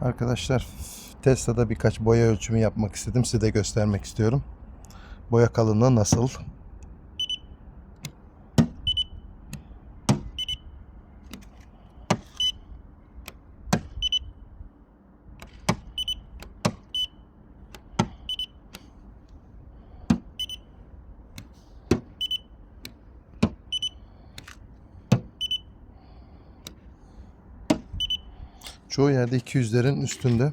Arkadaşlar Tesla'da birkaç boya ölçümü yapmak istedim. Size de göstermek istiyorum. Boya kalınlığı nasıl? Çoğu yerde 200'lerin üstünde.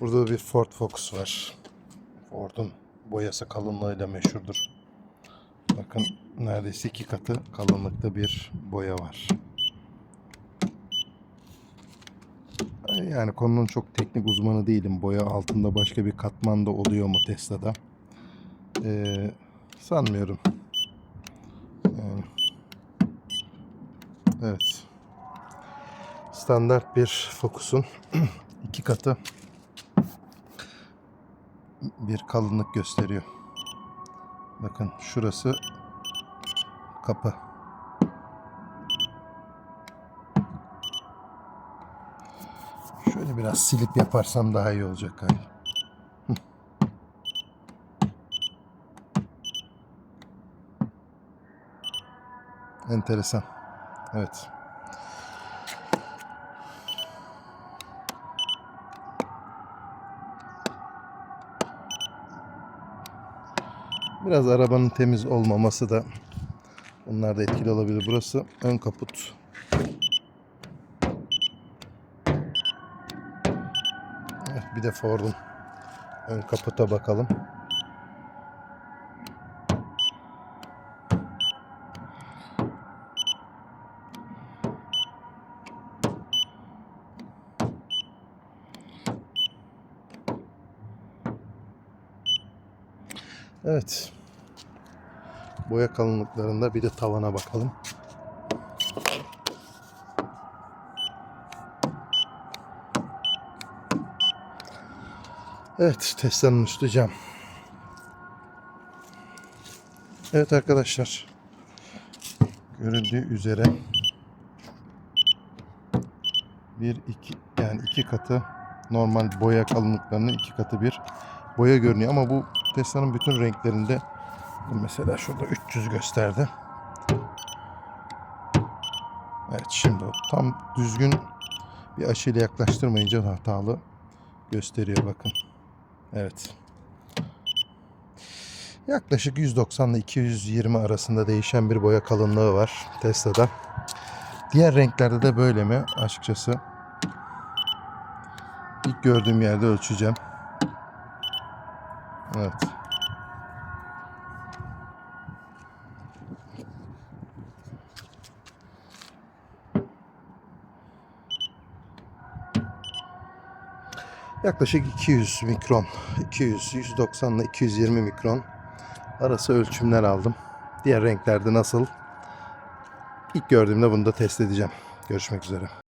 Burada bir Ford Focus var. Ford'un boyası kalınlığıyla meşhurdur. Bakın neredeyse iki katı kalınlıkta bir boya var. Yani konunun çok teknik uzmanı değilim. Boya altında başka bir katman da oluyor mu Tesla'da? Ee, sanmıyorum. Yani, evet. Standart bir Focus'un iki katı bir kalınlık gösteriyor. Bakın şurası kapı. Şöyle biraz silip yaparsam daha iyi olacak galiba. Enteresan. Evet. Biraz arabanın temiz olmaması da bunlar da etkili olabilir. Burası ön kaput. Evet, bir de Ford'un ön kaputa bakalım. Evet. Boya kalınlıklarında bir de tavana bakalım. Evet, Tesla'nın üstü cam. Evet arkadaşlar. Görüldüğü üzere bir iki yani iki katı normal boya kalınlıklarının iki katı bir boya görünüyor ama bu Tesla'nın bütün renklerinde mesela şurada 300 gösterdi. Evet şimdi tam düzgün bir açıyla yaklaştırmayınca hatalı gösteriyor bakın. Evet. Yaklaşık 190 ile 220 arasında değişen bir boya kalınlığı var Tesla'da. Diğer renklerde de böyle mi? Açıkçası ilk gördüğüm yerde ölçeceğim. Evet. Yaklaşık 200 mikron, 200, 190 ile 220 mikron arası ölçümler aldım. Diğer renklerde nasıl? İlk gördüğümde bunu da test edeceğim. Görüşmek üzere.